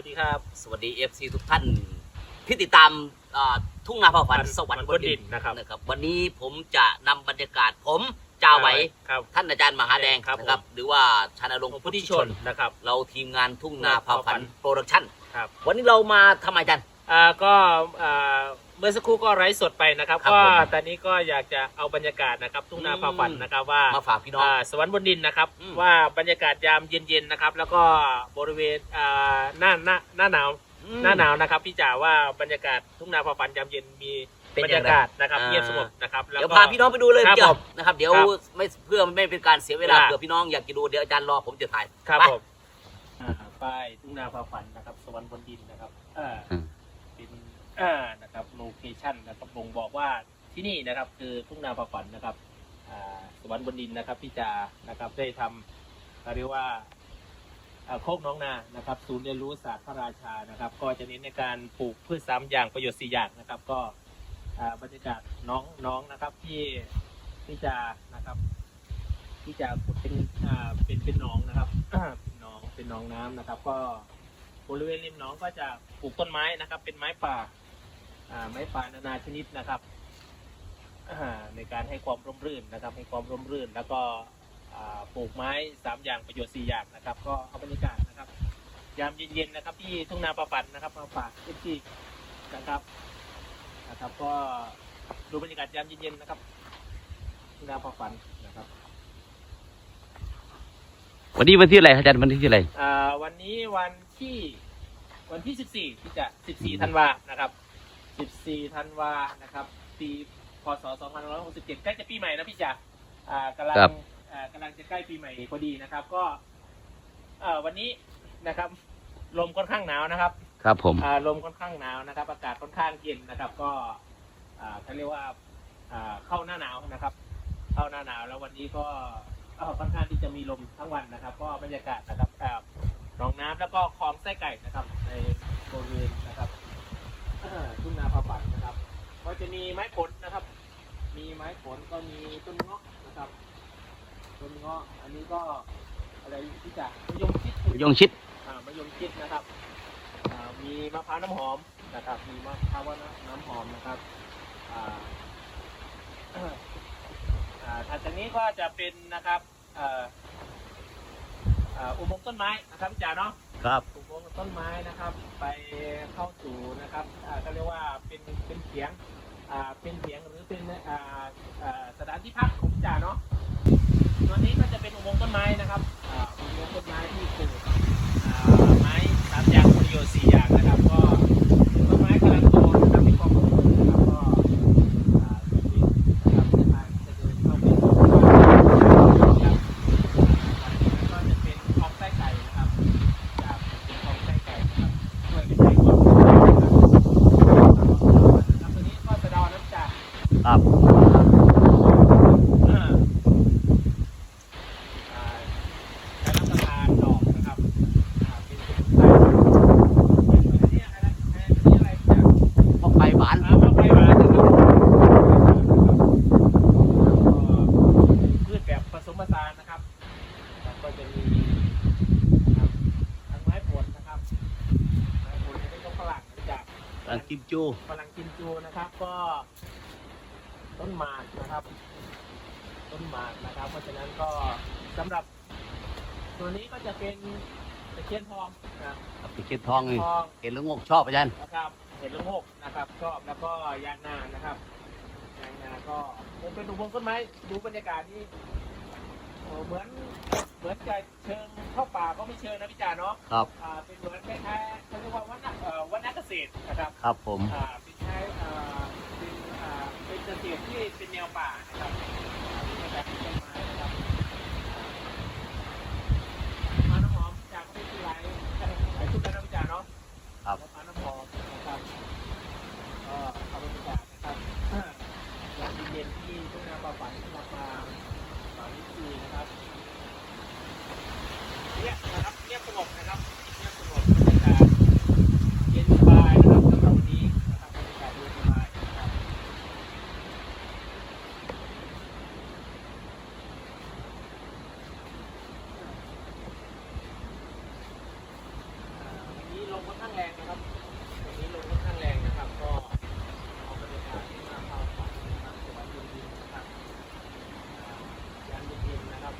วัสดีครับ สวัสดี FC ทุกท่านที่ติดตามอ่าทุ่งนาพาฝันสวรรค์บนดินนะครับ นะครับ วันนี้ผมจะนำบรรยากาศผมจ่าไหวครับ ท่านอาจารย์มหาแดงครับนะครับ หรือว่าชานรงค์พุพุททธิธิชชนนนะครับ เราทีมงานทุ่งนาพาฝันพาฝันโปรดักชั่น ครับวันนี้เรามาทำไมอาจารย์ อ่าก็อ่า เมื่อสักครู่ก็ไลฟ์สดไปนะครับครับก็ผม ตอนนี้ก็อยากจะเอาบรรยากาศนะครับ ทุ่งนาอืมพาฝันนะครับว่ามาฝากพี่น้อง อ่าสวรรค์บนดินนะครับ อืม ว่าบรรยากาศยามเย็นๆนะครับ แล้วก็บริเวณอ่าหน้าหน้าหน้าหนาว อืม หน้าหนาวนะครับพี่จ๋าว่าบรรยากาศทุ่งนาพาฝันยามเย็นมีเป็นบรอย่างไรรยากาศนะครับอ่า เงียบสงบนะครับแล้วเดี๋ยวก็ พาพี่น้องไปดูเลยครับจ้ะผมนะครับ เดี๋ยวครับไม่เพื่อไม่เป็นการเสียเวลาครับ เผื่อพี่น้องอยากจะดูเดี๋ยวอาจารย์รอผมจะถ่ายครับไป ผมอ่าป้ายทุ่งนาพาฝันนะครับ สวรรค์บนดินนะครับอ่าอืม เป็น อ่านะครับโลเคชันนะครับบ่งบอกว่าที่นี่นะครับคือทุ่งนาพาฝันนะครับสวรรค์บนดินนะครับพี่จานะครับได้ทำเรียกว่าโคกน้องนานะครับ ศูนย์เรียนรู้ศาสตร์พระราชานะครับ ก็จะเน้นในการปลูกพืชสามอย่างประโยชน์สี่อย่างนะครับ ก็บรรยากาศน้องน้องนะครับที่ที่จะนะครับที่จะขุดเป็นเป็นเป็นหนองนะครับเป็นหนองเป็นหนองน้ำนะครับ ก็บริเวณริมหนองก็จะปลูกต้นไม้นะครับ เป็นไม้ป่า ไม้ป่านานาชนิดนะครับอ่าในการให้ความร่มรื่นนะครับ ให้ความร่มรื่น แล้วก็อ่าปลูกไม้สามอย่างประโยชน์สี่อย่างนะครับ ก็เอาบรรยากาศนะครับ ยามเย็นๆนะครับ ที่ทุ่งนาประปันนะครับมาฝากเอฟซีนะครับนะครับ ก็ดูบรรยากาศยามเย็นๆนะครับทุ่งนาประปันนะครับ วันนี้วันที่อะไรอาจารย์วันที่อะไรอ่าวันนี้วันที่วันที่ 14ที่จะ 14ธันวานะครับ 14ธันวานะครับ ปีพศ2567 ใกล้จะปีใหม่นะพี่จ๋าอ่ากำลังครับอ่ากำลังจะใกล้ปีใหม่พอดีนะครับ ก็เอ่อวันนี้นะครับ ลมค่อนข้างหนาวนะครับครับผม อ่าลมค่อนข้างหนาวนะครับ อากาศค่อนข้างเย็นนะครับ ก็อ่าเขาเรียกว่าอ่าเข้าหน้าหนาวนะครับ เข้าหน้าหนาวแล้ววันนี้ก็เอ่อค่อนข้างที่จะมีลมทั้งวันนะครับ ก็บรรยากาศนะครับอ่าหนองน้ำแล้วก็คลองไส้ไก่นะครับ ในบริเวณนะครับเอ่อทุ่งนาพาปัดนะครับ ก็จะมี ไม้ผลนะครับ มีไม้ผลก็มีต้นเงาะนะครับ ต้นเงาะอันนี้ก็อะไรที่จะมะยงชิดยงชิดอ่ามะยงชิดนะครับอ่ามีมะพร้าวน้ำหอมนะครับ มีมะพร้าวน้ำหอมนะครับอ่าอ่าถัดจากนี้ก็จะเป็นนะครับเอ่อเอ่ออุโมงค์ต้นไม้นะครับพี่จ๋าเนาะ ครับอุโมงค์ต้นไม้นะครับ ไปเข้าสู่นะครับอ่าก็เรียกว่าเป็นเป็นเสียงอ่า เป็นเสียงหรือเป็นสถานที่พักของพี่จ๋าเนาะตัวนี้ก็จะเป็นอุโมงค์ต้นไม้นะครับอุโมงค์ต้นไม้ที่ปลูกไม้สามอย่างประโยชน์สี่อย่างนะครับ ก็ต้นไม้กำลังโตนะครับมีความร่มรื่นนะครับก็อ่าจะเป็นนะครับเส้นทางที่จะเดินเข้าไปสู่บ้านนะครับอ่าก็จะเป็นคลองไส้ไก่นะครับ จากเป็นของไส้ไก่นะครับช่วยกันใช้ความรู้นะครับตัวนี้ก็สะเดอน้ำจาก ครับ อ่าอ่าการรับประทานดอกนะครับอ่าเป็นสมุนไพรอันนี้อะไรอันนี้อะไรจาก พอไปหวาน อ่ามะไฟหวานนะครับก็พืชแบบผสมผสานนะครับแล้วก็จะมีนะครับทั้งไม้ผลนะครับไม้ผลนี่ก็ฝรั่งจาก รังกิมจูฝรั่งกิมจูนะครับ ก็ต้นหมากนะครับ ต้นหมากนะครับ เพราะฉะนั้นก็สำหรับ ตัวนี้ก็จะเป็นตะเคียนทองนะครับไปเก็บทองนี่ทองเห็นแล้วงกชอบอาจารย์นะครับ เห็นลูกโมกนะครับ ชอบแล้วก็ยางนานะครับยางนาก็คงเป็นดูพงต้นไม้ดูบรรยากาศนี่โอ้เหมือนเหมือนจะเชิงเข้าป่า ก็ไม่เชิงนะพี่จ่าเนาะครับอ่าเป็นเหมือนคล้ายๆเขาเรียกว่าวันนักเอ่อวันนักเกษตรนะครับครับผม อ่าเป็นใช้อ่าเป็นอ่าเป็นเกษตรที่เป็นแนวป่านะครับอ่าเป็นแบบต้นไม้นะครับมาน้ำหอมจากประเทศที่ไรหลายชุดแล้วนะพี่จ่าเนาะ ครับ แล้วมาน้ำหอมนะครับก็เอาบรรยากาศนะครับยามเย็นๆที่ทุ่งนาป่าฝันที่เรามาป่าวิธีนะครับเงียบนะครับเงียบสงบนะครับเงียบสงบบรรยากาศเย็นสบายนะครับสำหรับวันนี้นะครับบรรยากาศเย็นสบายนะครับ ค่อนข้างแรงนะ ครับวันนี้ลมค่อนข้างแรงนะครับ ก็เอาบรรยากาศที่มาเข้าฝันนะครับสวัสดีนะครับอ่ายามเย็นๆนะครับ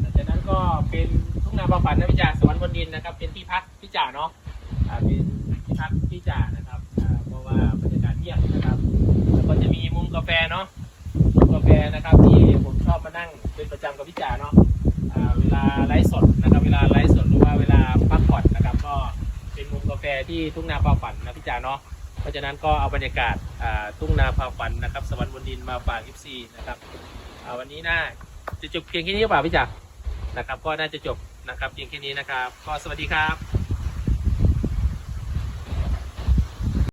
หลังจากนั้นก็เป็นทุ่งนาบาฝันนะพี่จ่า ดินนะครับ เป็นที่พักพี่จ่าเนาะอ่าเป็นที่พักพี่จ่านะครับอ่าเพราะว่าบรรยากาศเงียบนะครับแล้วก็จะมีมุมกาแฟเนาะมุมกาแฟนะครับที่ผมชอบมานั่งเป็นประจำกับพี่จ่าเนาะอ่าเวลาไลฟ์สดนะครับ เวลาไลฟ์สดหรือว่าเวลาพักผ่อนนะครับ ก็เป็นมุมกาแฟที่ทุ่งนาพาฝันนะพี่จ่าเนาะเพราะฉะนั้นก็เอาบรรยากาศอ่าทุ่งนาพาฝันนะครับ สวรรค์บนดินมาฝากอิฟซีนะครับอ่าวันนี้น่าจะจบเพียงแค่นี้หรือเปล่าพี่จ่านะครับ ก็น่าจะจบ นะครับเพียงแค่นี้นะครับ ก็สวัสดีครับ